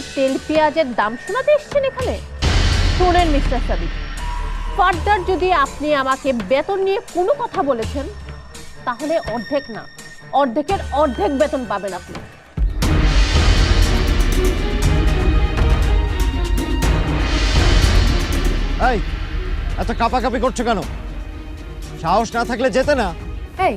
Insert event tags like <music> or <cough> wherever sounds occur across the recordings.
আমাকে তেল পেঁয়াজের দাম শোনাতে এসেছেন এখানে? শোনেন মিস্টার সাদিক। ফার্দার যদি আপনি আমাকে বেতন নিয়ে কোনো কথা বলেছেন তাহলে অর্ধেক না অর্ধেকের অর্ধেক বেতন পাবেন আপনি। এই এত কাপাকাপি করছ কেন? সাহস না থাকলে যেতে না। এই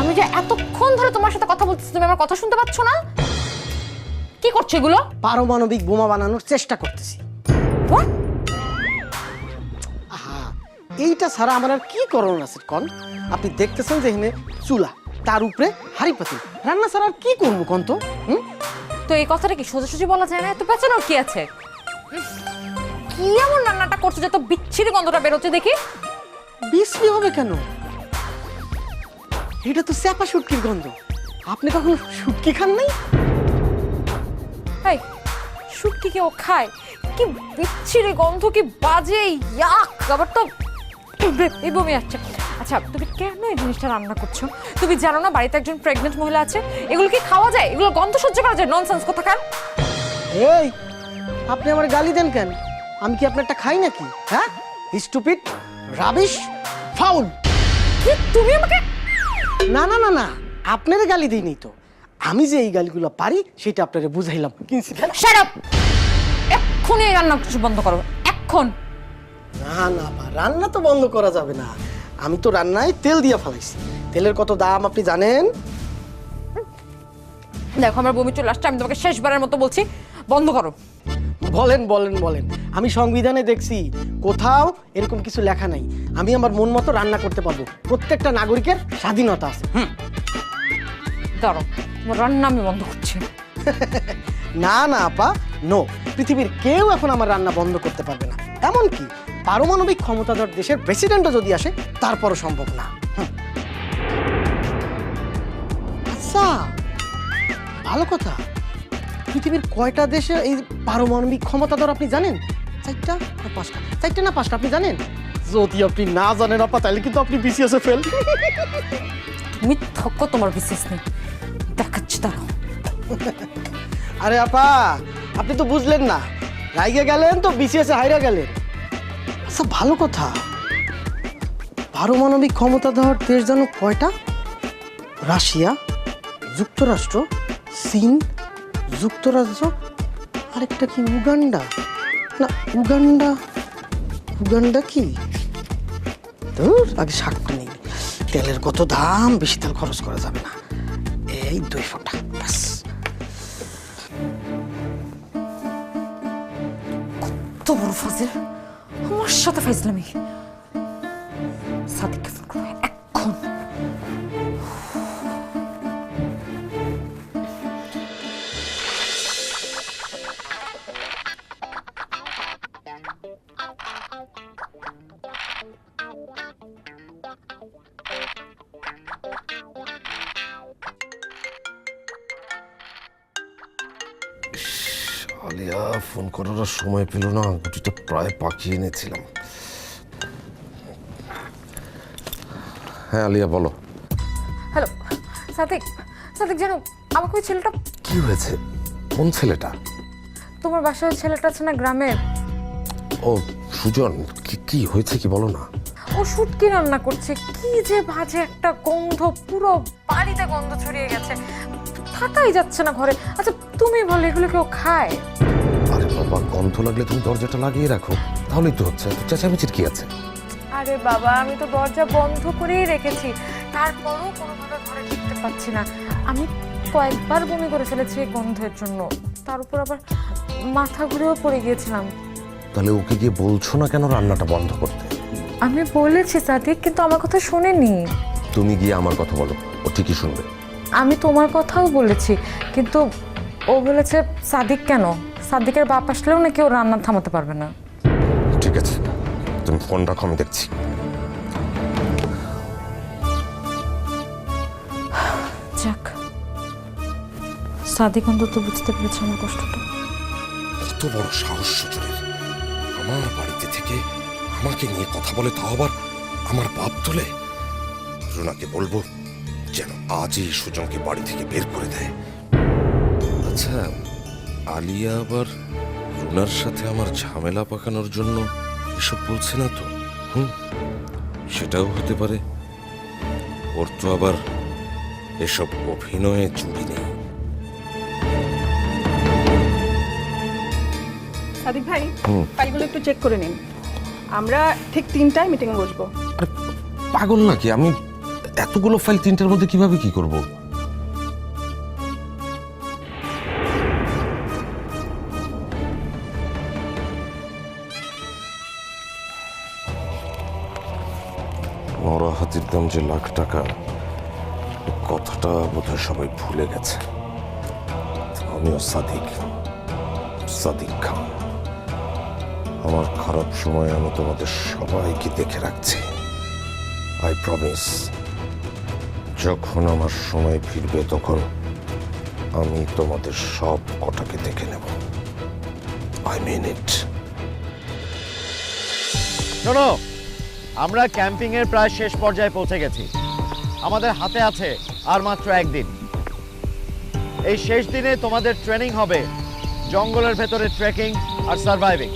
আমি যে এতক্ষণ ধরে তোমার সাথে কথা বলতেছি তুমি আমার কথা শুনতে পাচ্ছ না? কি করছ এগুলো? পারমাণবিক বোমা বানানোর চেষ্টা করতেছি। What? আহা এইটা ছাড়া আমার আর কি করণ আছে কন? আপনি দেখতেছেন যে এখানে চুলা তার উপরে হাড়ি পাতিল রান্না ছাড়া আর কি করব কন তো? হুম? তো এই কথাটা কি সোজা সোজাসুজি বলা যায় না? এত পেছানোর কি আছে? কি এমন রান্নাটা করছ যত বিচ্ছিরি গন্ধটা বেরোচ্ছে দেখি? বিশ্রী হবে কেন? এটা তো স্যাপা শুটকির গন্ধ। আপনি কখনো শুটকি খান নাই? এই শুটকি কে ও খায়? কি বিচ্ছিরি গন্ধ কি বাজে ইয়াক! আবার তো এই বমি আসছে। আচ্ছা তুমি কেন এই জিনিসটা রান্না করছ? তুমি জানো না বাড়িতে একজন প্রেগনেন্ট মহিলা আছে? এগুলো কি খাওয়া যায়? এগুলো গন্ধ সহ্য করা যায়? ননসেন্স কোথাকার? এই আপনি আমার গালি দেন কেন? আমি কি আপনারটা খাই নাকি? হ্যাঁ? স্টুপিড রাবিশ ফাউল তুমি আমাকে না না না না আপনারে গালি দিইনি তো। আমি যে এই গালিগুলো পারি সেটা আপনারে বুঝাইলাম। কিনছি এক্ষুনি এই রান্না কিছু বন্ধ করো। এক্ষণ না না বা রান্না তো বন্ধ করা যাবে না। আমি তো রান্নায় তেল দিয়ে ফেলাইছি। তেলের কত দাম আপনি জানেন? দেখো আমার বমি চলে আসছে আমি তোমাকে শেষবারের মতো বলছি বন্ধ করো। বলেন বলেন বলেন। আমি সংবিধানে দেখছি কোথাও এরকম কিছু লেখা নাই। আমি আমার মন মতো রান্না করতে পারব। প্রত্যেকটা নাগরিকের স্বাধীনতা আছে। হুম। ধরো। তোমার রান্না আমি বন্ধ করছি। <laughs> না না আপা নো পৃথিবীর কেউ এখন আমার রান্না বন্ধ করতে পারবে না। এমনকি পারমাণবিক ক্ষমতাধর দেশের প্রেসিডেন্টও যদি আসে তারপরও সম্ভব না। আচ্ছা ভালো কথা। পৃথিবীর কয়টা দেশে এই পারমাণবিক ক্ষমতাধর আপনি জানেন? চারটা না পাঁচটা? চারটা না পাঁচটা আপনি জানেন? যদি আপনি না জানেন আপা তাহলে কিন্তু আপনি বিসিএসে ফেল তুমি থক্ক তোমার বিশেষ নেই। দাঁড়াও আরে আপা, আপনি তো বুঝলেন না। রাইগে গেলেন তো বিসিএসে হাইরা গেলেন। আচ্ছা ভালো কথা। পারমাণবিক ক্ষমতা দেওয়ার দেশ যেন কয়টা? রাশিয়া, যুক্তরাষ্ট্র, চীন, যুক্তরাজ্য, আরেকটা কি, উগান্ডা? না, উগান্ডা উগান্ডা কি? ধুর, আগে শাকটা নেই। তেলের কত দাম, বেশি তেল খরচ করা যাবে না। এই দুই ফোঁটা ব্যাস তো বড় ফাজিল আমার সাথে ফাইজলামি সাদিককে আলিয়া ফোন করার আর সময় পেল না গুটিটা প্রায় পাকিয়ে এনেছিলাম। হ্যাঁ আলিয়া বলো। হ্যালো সাদিক সাদিক জানো আমাকে ওই ছেলেটা কি হয়েছে? কোন ছেলেটা? তোমার বাসায় ওই ছেলেটা আছে না গ্রামের? ও সুজন কি কি হয়েছে কি বলো না? ও শুটকি রান্না করছে? কি যে বাজে একটা গন্ধ পুরো বাড়িতে গন্ধ ছড়িয়ে গেছে। থাকাই যাচ্ছে না ঘরে। আচ্ছা তুমি বলে এগুলো কেউ খায়? আরে বাবা গন্ধ লাগলে তুমি দরজাটা লাগিয়ে রাখো। তাহলেই তো হচ্ছে। এত চেঁচামেচির কি আছে? আরে বাবা আমি তো দরজা বন্ধ করেই রেখেছি। তারপরও কোনো কোনোভাবে ঘরে ঢুকতে পারছি না। আমি কয়েকবার বমি করে ফেলেছি এই গন্ধের জন্য। তার উপর আবার মাথা ঘুরেও পড়ে গিয়েছিলাম। তাহলে ওকে গিয়ে বলছো না কেন রান্নাটা বন্ধ করতে? আমি বলেছি সাদিক কিন্তু আমার কথা শোনেনি। তুমি গিয়ে আমার কথা বলো। ও ঠিকই শুনবে। আমি তোমার কথাও বলেছি কিন্তু ও বলেছে সাদিক কেন? সাদিকের বাপ আসলেও নাকি ও রান্না থামাতে পারবে না। ঠিক আছে তুমি ফোন রাখো আমি দেখছি। যাক সাদিক অন্তত বুঝতে পেরেছে আমার কষ্টটা। কত বড় সাহস সুজনের আমার বাড়িতে থেকে আমাকে নিয়ে কথা বলে তাও আবার আমার বাপ তোলে? রুনাকে বলব যেন আজই সুজনকে বাড়ি থেকে বের করে দেয়। আচ্ছা আলিয়া আবার রুনার সাথে আমার ঝামেলা পাকানোর জন্য এসব বলছে না তো? হুম সেটাও হতে পারে। ওর তো আবার এসব অভিনয়ে চুরি নেই। সাদিক ভাই। ফাইলগুলো একটু চেক করে নিন। আমরা ঠিক তিনটায় মিটিংয়ে বসবো। আরে পাগল নাকি? আমি এতগুলো ফাইল তিনটার মধ্যে কীভাবে কি করব? দাম যে লাখ টাকা কথাটা বোধহয় সবাই ভুলে গেছে। আমিও সাদিক সাদিক খান। আমার খারাপ সময় আমি তোমাদের সবাইকে দেখে রাখছি। আই প্রমিস যখন আমার সময় ফিরবে তখন আমি তোমাদের সব কটাকে দেখে নেব। আই মিন ইট শোনো আমরা ক্যাম্পিং এর প্রায় শেষ পর্যায়ে পৌঁছে গেছি। আমাদের হাতে আছে আর মাত্র একদিন। এই শেষ দিনে তোমাদের ট্রেনিং হবে জঙ্গলের ভেতরে ট্রেকিং আর সার্ভাইভিং।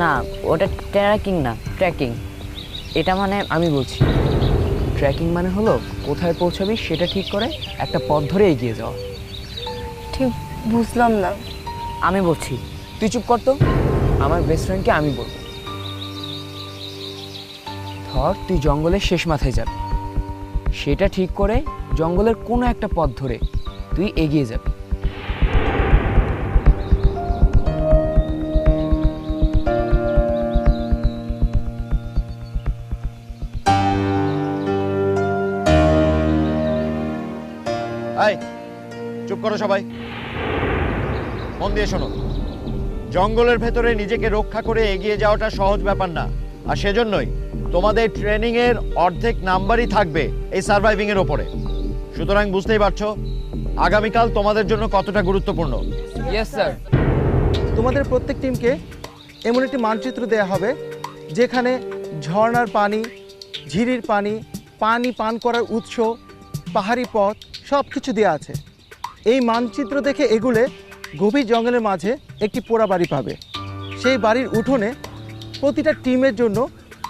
না ওটা ট্র্যাকিং না ট্রেকিং। এটা মানে আমি বলছি। ট্রেকিং মানে হলো কোথায় পৌঁছাবি সেটা ঠিক করে একটা পথ ধরে এগিয়ে যাওয়া। বুঝলাম না। আমি বলছি তুই চুপ কর তো। আমার বেস্ট ফ্রেন্ডকে আমি বলব। ধর তুই জঙ্গলের শেষ মাথায় যাবি। সেটা ঠিক করে জঙ্গলের কোনো একটা পথ ধরে তুই এগিয়ে যাবি। চুপ করো সবাই। মন দিয়ে শোনো। জঙ্গলের ভেতরে নিজেকে রক্ষা করে এগিয়ে যাওয়াটা সহজ ব্যাপার না। আর সেজন্যই তোমাদের ট্রেনিং এর অর্ধেক নাম্বারই থাকবে এই সার্ভাইভিং এর ওপরে। সুতরাং বুঝতেই পারছ আগামীকাল তোমাদের জন্য কতটা গুরুত্বপূর্ণ। ইয়েস স্যার তোমাদের প্রত্যেক টিমকে এমন একটি মানচিত্র দেয়া হবে যেখানে ঝর্ণার পানি ঝিরির পানি পানি পান করার উৎস পাহাড়ি পথ সব কিছু দেওয়া আছে। এই মানচিত্র দেখে এগুলে গভীর জঙ্গলের মাঝে একটি পোড়া বাড়ি পাবে। সেই বাড়ির উঠোনে প্রতিটা টিমের জন্য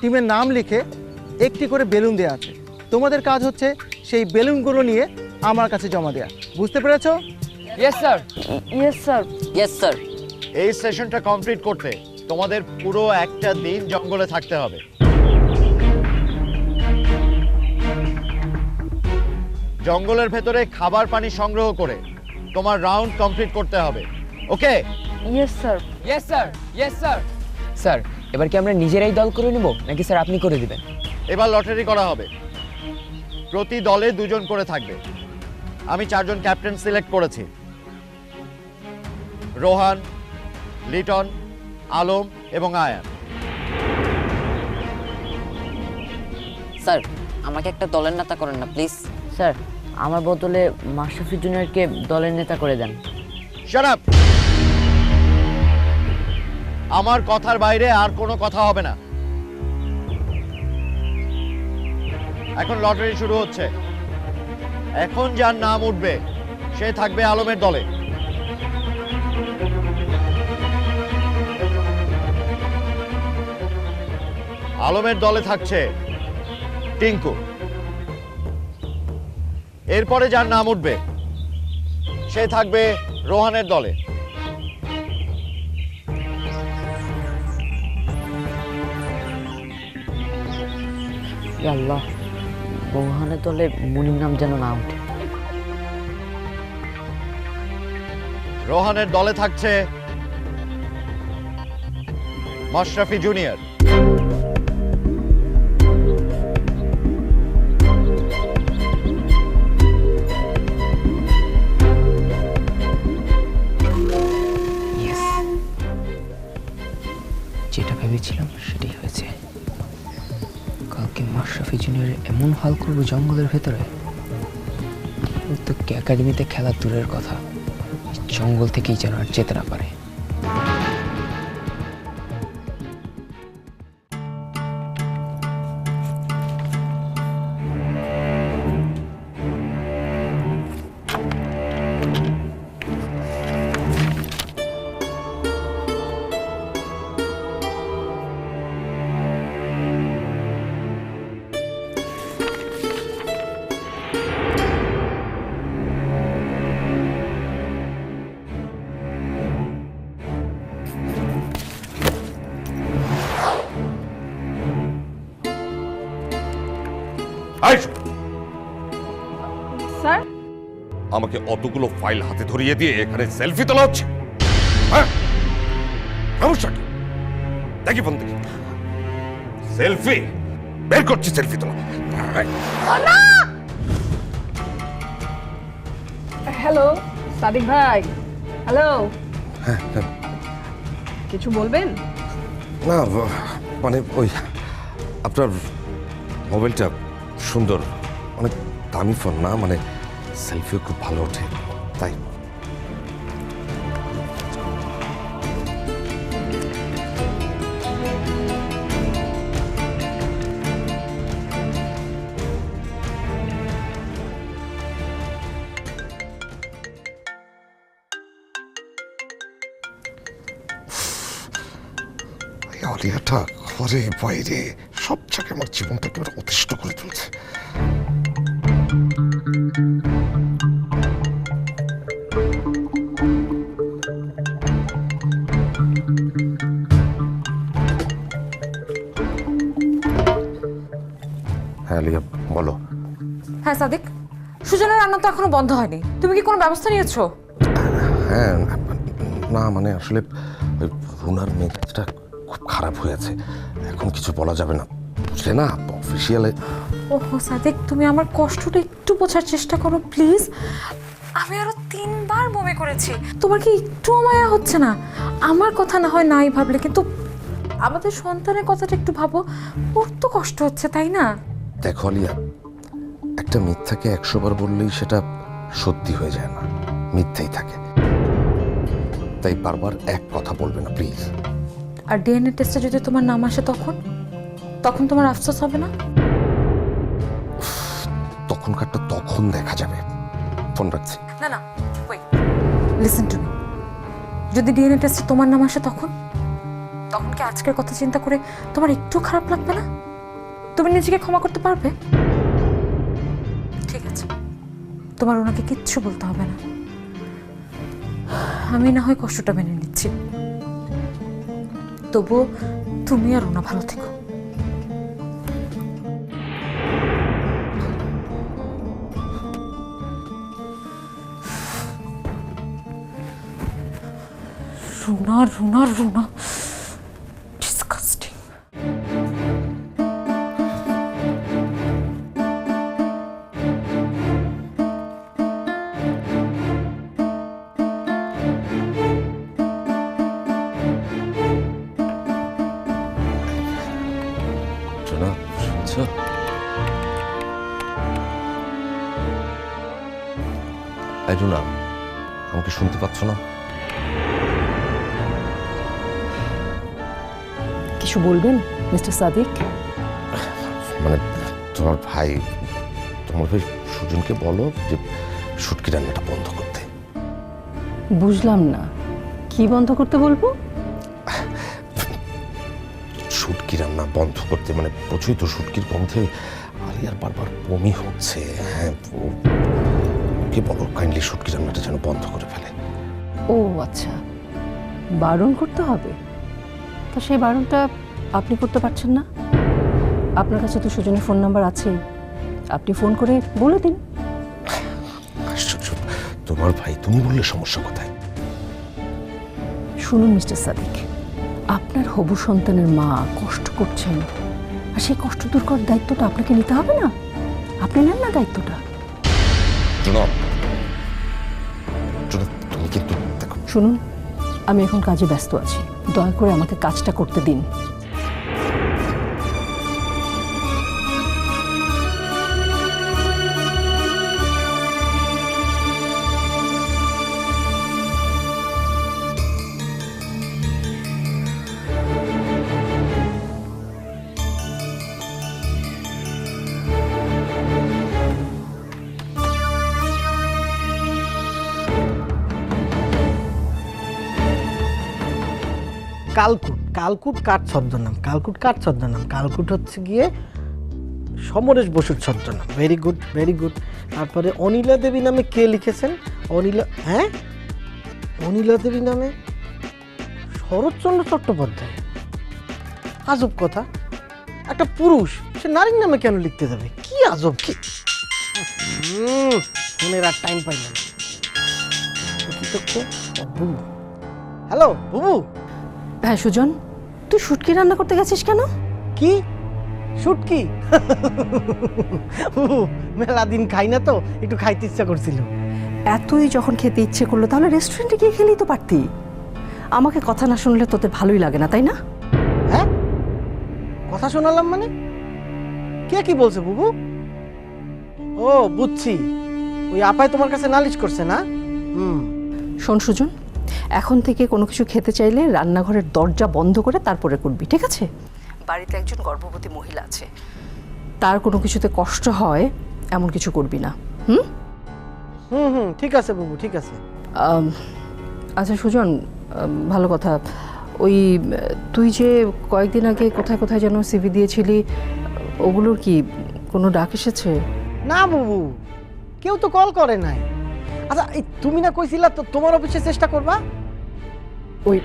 টিমের নাম লিখে একটি করে বেলুন দেওয়া আছে। তোমাদের কাজ হচ্ছে সেই বেলুনগুলো নিয়ে আমার কাছে জমা দেওয়া বুঝতে পেরেছ? Yes sir yes sir yes sir এই সেশনটা কমপ্লিট করতে তোমাদের পুরো একটা দিন জঙ্গলে থাকতে হবে। জঙ্গলের ভেতরে খাবার পানি সংগ্রহ করে তোমার রাউন্ড কমপ্লিট করতে হবে। Okay yes sir yes sir yes sir sir এবার কি আমরা নিজেরাই দল করে নেব নাকি স্যার আপনি করে দিবেন? এবার লটারি করা হবে। প্রতি দলে দুজন করে থাকবে। আমি চারজন ক্যাপ্টেন সিলেক্ট করেছি। রোহান লিটন আলম এবং আয়ান। স্যার আমাকে একটা দলের নেতা করেন না প্লিজ স্যার আমার বদলে মাশরাফি জুনিয়রকে দলের নেতা করে দেন। Shut আমার কথার বাইরে আর কোনো কথা হবে না। এখন লটারি শুরু হচ্ছে। এখন যার নাম উঠবে, সে থাকবে আলমের দলে। আলমের দলে থাকছে টিঙ্কু। এরপরে যার নাম উঠবে সে থাকবে রোহানের দলে। আল্লাহ রোহানের দলে মুনির নাম যেন না ওঠে রোহানের দলে থাকছে মাশরাফি জুনিয়র। হাল করব জঙ্গলের ভেতরে। ও তো একাডেমিতে খেলা দূরের কথা। জঙ্গল থেকেই যেন আর যেতে না পারে। আমাকে অতগুলো ফাইল হাতে ধরিয়ে দিয়ে এখানে সেলফি তোলা হচ্ছে। হ্যাঁ? সমস্যা কি? দেখি ফোন দেখি। সেলফি? বের করছি সেলফি তোলা। আয়। হ্যালো সাদিক ভাই। হ্যালো। হ্যাঁ, হ্যাঁ। কিছু বলবেন? না মানে ওই আপনার মোবাইলটা সুন্দর অনেক দামি ফোন না? মানে সেলফিও খুব ভালো ওঠে। তাই। এই আলিয়াটা ঘরে বাইরে সব জায়গায় আমার জীবনটাকে অতিষ্ঠ করে তুলছে। হ্যাঁ আলিয়া বলো। হ্যাঁ সাদিক সুজনের রান্না তো এখনও বন্ধ হয়নি। তুমি কি কোনো ব্যবস্থা নিয়েছো? হ্যাঁ না মানে আসলে ওই রুনার মেজাজটা খুব খারাপ হয়ে আছে। এখন কিছু বলা যাবে না। বুঝলে না? অফিসিয়ালে ওহো সাদিক তুমি আমার কষ্টটা একটু বোঝার চেষ্টা করো প্লিজ। আমি আরও তিনবার বমি করেছি। তোমার কি একটু মায়া হচ্ছে না? আমার কথা না হয় নাই ভাবলে কিন্তু আমাদের সন্তানের কথাটা একটু ভাবো। ওর তো কষ্ট হচ্ছে তাই না? দেখো আলিয়া একটা মিথ্যাকে একশো বার বললেই সেটা সত্যি হয়ে যায় না। মিথ্যেই থাকে। তাই বারবার এক কথা বলবে না প্লিজ। আর ডিএনএ টেস্টে যদি তোমার নাম আসে তখন? তখন তোমার আফসোস হবে না? তখনকারটা তখন দেখা যাবে। ফোন রাখছি। না না ওয়েট লিসেন টু মি যদি ডিএনএ টেস্ট তোমার নাম আসে তখন? তখন কি আজকের কথা চিন্তা করে তোমার একটু খারাপ লাগবে না? তুমি নিজেকে ক্ষমা করতে পারবে? ঠিক আছে। তোমার ওনাকে কিচ্ছু বলতে হবে না। আমি না হয় কষ্টটা মেনে নিচ্ছি। তবুও তুমি আর ওনা ভালো থেকো। Runa, Runa, Runa. বলবেন মিস্টার সাদিক? মানে তোমার ভাই তোমার ভাই সুজনকে বলো যে শুটকি রান্নাটা বন্ধ করতে। বুঝলাম না। কি বন্ধ করতে বলব? শুটকি রান্না বন্ধ করতে মানে প্রচুর তো শুটকির গন্ধে আলিয়ার বারবার বমি হচ্ছে। হ্যাঁ ওকে বলো কাইন্ডলি শুটকি রান্নাটা যেন বন্ধ করে ফেলে। ও আচ্ছা। বারণ করতে হবে? তা সেই বারণটা আপনি করতে পারছেন না? আপনার কাছে তো সুজনের ফোন নাম্বার আছে আপনি ফোন করে বলে দিন। আশ্চর্য তোমার ভাই তুমি বললে সমস্যা কোথায়? শুনুন মিস্টার সাদিক আপনার হবু সন্তানের মা কষ্ট করছেন আর সেই কষ্ট দূর করার দায়িত্বটা আপনাকে নিতে হবে না? আপনি নেন না দায়িত্বটা। শুনুন আমি এখন কাজে ব্যস্ত আছি। দয়া করে আমাকে কাজটা করতে দিন। কালকুট কালকুট কার ছদ্মনাম? কালকুট কার ছদ্মনাম? কালকুট হচ্ছে গিয়ে সমরেশ বসুর ছদ্মনাম। ভেরি গুড ভেরি গুড তারপরে অনিলা দেবী নামে কে লিখেছেন? অনিলা হ্যাঁ? অনিলা দেবী নামে? শরৎচন্দ্র চট্টোপাধ্যায়। আজব কথা। একটা পুরুষ, সে নারীর নামে কেন লিখতে যাবে? কি আজব, কি? ফোনের আর টাইম পাই না। হ্যালো বুবু? হ্যাঁ সুজন তুই শুটকি রান্না করতে গেছিস কেন? কি? শুটকি? মেলা দিন খাই না তো একটু খাইতে ইচ্ছা করছিল। এতই যখন খেতে ইচ্ছে করল তাহলে রেস্টুরেন্টে গিয়ে খেলেই তো পারতি। আমাকে কথা না শুনলে তোদের ভালোই লাগে না তাই না? হ্যাঁ? কথা শোনালাম মানে? কে কি বলছে বুবু? ও বুঝছি। ওই আপাই তোমার কাছে নালিশ করছে না? হুম। শোন সুজন এখন থেকে কোনো কিছু খেতে চাইলে রান্নাঘরের দরজা বন্ধ করে তারপরে করবি ঠিক আছে? বাড়িতে একজন গর্ভবতী মহিলা আছে। তার কোনো কিছুতে কষ্ট হয় এমন কিছু করবি না। হুম? হুম হুম ঠিক আছে বুবু ঠিক আছে। আচ্ছা সুজন ভালো কথা। ওই তুই যে কয়েকদিন আগে কোথায় কোথায় যেন সিভি দিয়েছিলি ওগুলোর কি কোনো ডাক এসেছে? না বুবু কেউ তো কল করে নাই। আচ্ছা এই তুমি না কইছিলা তো তোমার অফিসে চেষ্টা করবা? ওই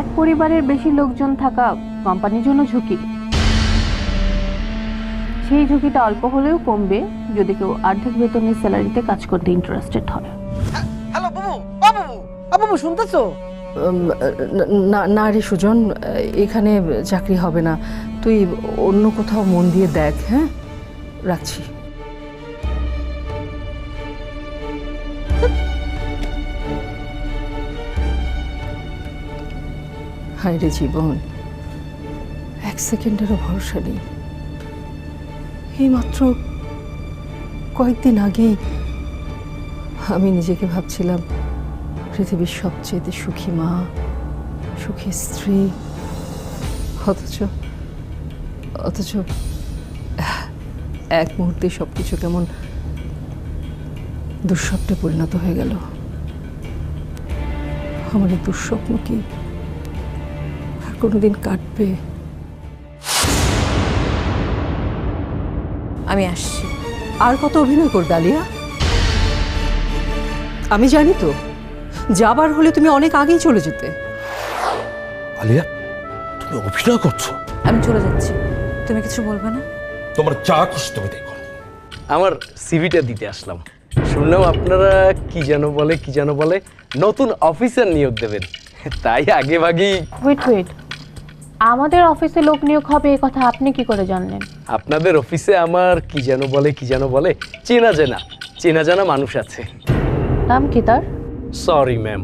এক পরিবারের বেশি লোকজন থাকা কোম্পানির জন্য ঝুঁকি। সেই ঝুঁকিটা অল্প হলেও কমবে যদি কেউ অর্ধেক বেতনের স্যালারিতে কাজ করতে ইন্টারেস্টেড হয়। হ্যালো বুবু। বুবু। বুবু শুনতেছো? না না রে সুজন এখানে চাকরি হবে না। তুই অন্য কোথাও মন দিয়ে দেখ হ্যাঁ? রাখছি। হায় রে জীবন। এক সেকেন্ডেরও ভরসা নেই। এই মাত্র কয়েকদিন আগেই আমি নিজেকে ভাবছিলাম, পৃথিবীর সবচেয়ে সুখী মা, সুখী স্ত্রী। অথচ অথচ এক মুহূর্তে সব কিছু কেমন দুঃস্বপ্নে পরিণত হয়ে গেল। আমার দুঃস্বপ্ন কি কোনোদিন কাটবে। আমি আসছি। আর কত অভিনয় করবে আলিয়া? আমি জানি তো যাবার হলে তুমি অনেক আগেই চলে যেতে। আলিয়া তুমি অভিনয় করছ? আমি চলে যাচ্ছি। তুমি কিছু বলবে না? তোমার যা খুশি তুমি দেখো আমার সিভিটা দিতে আসলাম। শুনলাম আপনারা কি যেন বলে কি যেন বলে নতুন অফিসার নিয়োগ দেবেন। তাই আগে ভাগেই ওয়েট ওয়েট আমাদের অফিসে লোক নিয়োগ হবে এ কথা আপনি কি করে জানলেন? আপনাদের অফিসে আমার কি যেন বলে কি যেন বলে? চেনা জানা চেনা জানা মানুষ আছে। নাম কি তার? সরি ম্যাম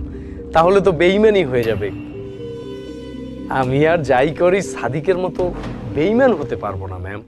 তাহলে তো বেইমানই হয়ে যাবে। আমি আর যাই করি সাদিকের মতো বেইমান হতে পারব না ম্যাম